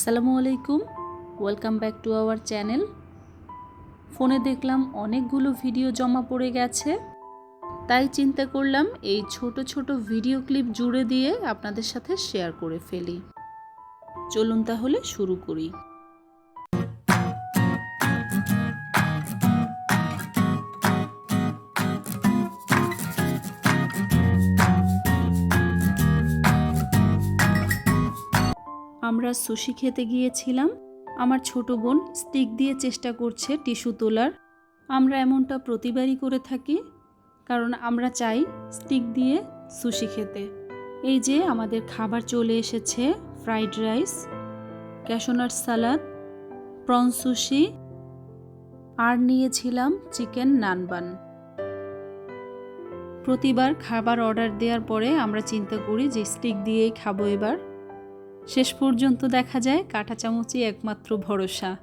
আসসালামু আলাইকুম। Welcome back to our channel ফোনে দেখলাম অনেকগুলো ভিডিও জমা পড়ে গেছে। তাই চিন্তা করলাম এই ছোট ছোট ভিডিও ক্লিপ জুড়ে দিয়ে আপনাদের সাথে শেয়ার করে ফেলি। চলুন তাহলে শুরু করি। আমরা সুশি খেতে গিয়েছিলাম। আমার ছোট বোন স্টিক দিয়ে চেষ্টা করছে টিস্যু তোলার। আমরা এমনটা প্রতিবারই করে থাকি, কারণ আমরা চাই স্টিক দিয়ে সুশি খেতে। এই যে আমাদের খাবার চলে এসেছে, fried rice, cashew nut salad, prawn sushi, আর নিয়েছিলাম চিকেন নানবান। প্রতিবার খাবার অর্ডার দেওয়ার পরে আমরা চিন্তা করি যে স্টিক দিয়েই খাব এবার। শেষ পর্যন্ত দেখা যায় কাঁটা চামচই একমাত্র ভরসা।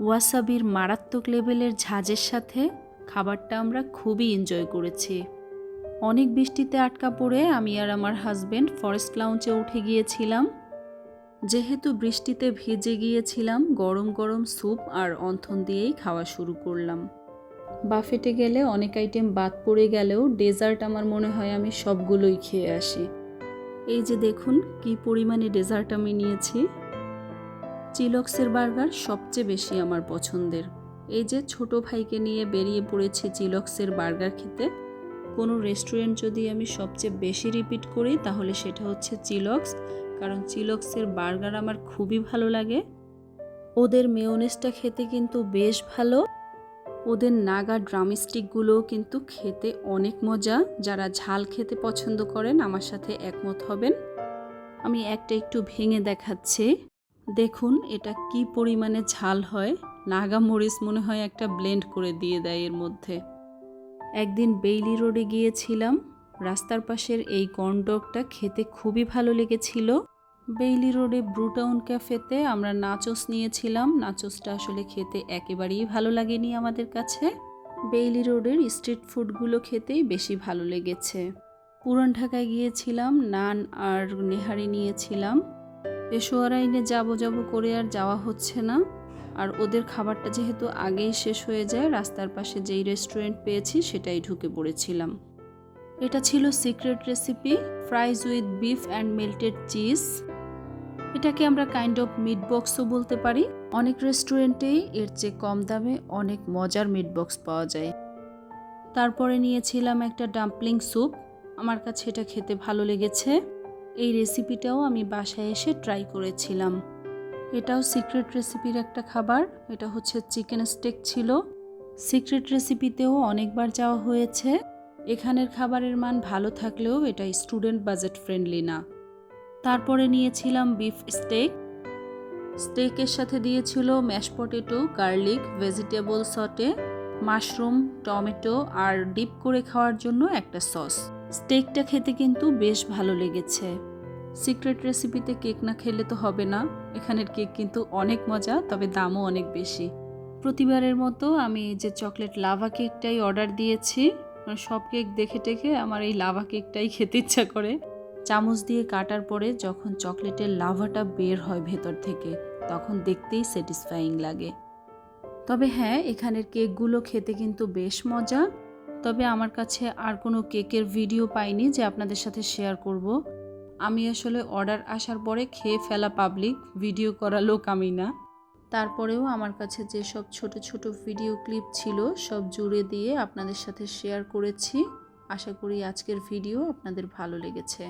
ওয়াসাবির মারাত্মক লেভেলের ঝাঁজের সাথে খাবারটা আমরা খুবই এনজয় করেছি। অনেক বৃষ্টিতে আটকা পড়ে আমি আর আমার হাজব্যান্ড ফরেস্ট লাউঞ্চে উঠে গিয়েছিলাম। যেহেতু বৃষ্টিতে ভিজে গিয়েছিলাম, গরম গরম স্যুপ আর অন্থন দিয়েই খাওয়া শুরু করলাম। বাফেটে গেলে অনেক আইটেম বাদ পড়ে গেলেও ডেজার্ট আমার মনে হয় আমি সবগুলোই খেয়ে আসি। এই যে দেখুন, কি পরিমাণে ডেজার্ট আমি নিয়েছি। চিলক্সের বার্গার সবচেয়ে বেশি আমার পছন্দের। এই যে ছোট ভাইকে নিয়ে বেরিয়ে পড়েছি চিলক্সের বার্গার খেতে। কোনো রেস্টুরেন্ট যদি আমি সবচেয়ে বেশি রিপিট করি, তাহলে সেটা হচ্ছে চিলক্স কারণ চিলক্সের বার্গার আমার খুবই ভালো লাগে। ওদের মেয়োনেসটা খেতে কিন্তু বেশ ভালো। ওদের নাগা ড্রামস্টিকগুলোও কিন্তু খেতে অনেক মজা। যারা ঝাল খেতে পছন্দ করেন, আমার সাথে একমত হবেন। আমি একটা একটু ভেঙে দেখাচ্ছি। দেখুন, এটা কি পরিমাণে ঝাল হয়। নাগা মরিচ মনে হয় একটা ব্লেন্ড করে দিয়ে দেয় এর মধ্যে। একদিন বেইলি রোডে গিয়েছিলাম। রাস্তার পাশের এই কর্নডগটা খেতে খুবই ভালো লেগেছিল। বেইলি রোডে ব্রুটাউন ক্যাফেতে আমরা নাচোস নিয়েছিলাম। নাচোসটা আসলে খেতে একেবারেই ভালো লাগেনি আমাদের কাছে। বেইলি রোডের স্ট্রিট ফুডগুলো খেতেই বেশি ভালো লেগেছে। পুরান ঢাকায় গিয়েছিলাম, নান আর নেহারি নিয়েছিলাম। পেশোয়ারাইনে যাব যাব করে আর যাওয়া হচ্ছে না। আর ওদের খাবারটা যেহেতু আগেই শেষ হয়ে যায়, রাস্তার পাশে যেই রেস্টুরেন্ট পেয়েছি সেটাই ঢুকে পড়েছিলাম। এটা ছিল secret recipe fries with beef and melted cheese এটাকে আমরা কাইন্ড অফ মিট বক্সও বলতে পারি। অনেক রেস্টুরেন্টেই এর চেয়ে কম দামে অনেক মজার মিট বক্স পাওয়া যায়। তারপরে নিয়েছিলাম একটা ডাম্পলিং স্যুপ আমার কাছে এটা খেতে ভালো লেগেছে। এই রেসিপিটাও আমি বাসায় এসে ট্রাই করেছিলাম। এটাও সিক্রেট রেসিপির একটা খাবার। এটা হচ্ছে চিকেন স্টেক ছিল। সিক্রেট রেসিপিতেও অনেকবার যাওয়া হয়েছে। এখানের খাবারের মান ভালো থাকলেও এটা স্টুডেন্ট বাজেট ফ্রেন্ডলি না। তারপরে নিয়েছিলাম বিফ স্টেক। স্টেকের সাথে দিয়েছিল mash potato, garlic, vegetable saute, mushroom, tomato আর ডিপ করে খাওয়ার জন্য একটা সস। স্টেকটা খেতে কিন্তু বেশ ভালো লেগেছে। সিক্রেট রেসিপিতে কেক না খেলে তো হবে না। এখানের কেক কিন্তু অনেক মজা, তবে দামও অনেক বেশি। প্রতিবারের মতো আমি যে চকলেট লাভা কেকটাই অর্ডার দিয়েছি সব কেক দেখে টেখে আমার এই লাভা কেকটাই খেতে ইচ্ছা করে। চামচ দিয়ে কাটার পরে যখন চকলেটের লাভাটা বের হয় ভেতর থেকে, তখন দেখতেই স্যাটিসফাইং লাগে। তবে হ্যাঁ এখানের কেকগুলো খেতে কিন্তু বেশ মজা। তবে আমার কাছে আর কোনো কেকের ভিডিও পাইনি যে আপনাদের সাথে শেয়ার করব। আমি আসলে অর্ডার আসার পরে খেয়ে ফেলা পাবলিক ভিডিও করা লোক আমি না। তারপরেও আমার কাছে যেসব ছোট ছোট ভিডিও ক্লিপ ছিল, সব জুড়ে দিয়ে আপনাদের সাথে শেয়ার করেছি। আশা করি আজকের ভিডিও আপনাদের ভালো লেগেছে।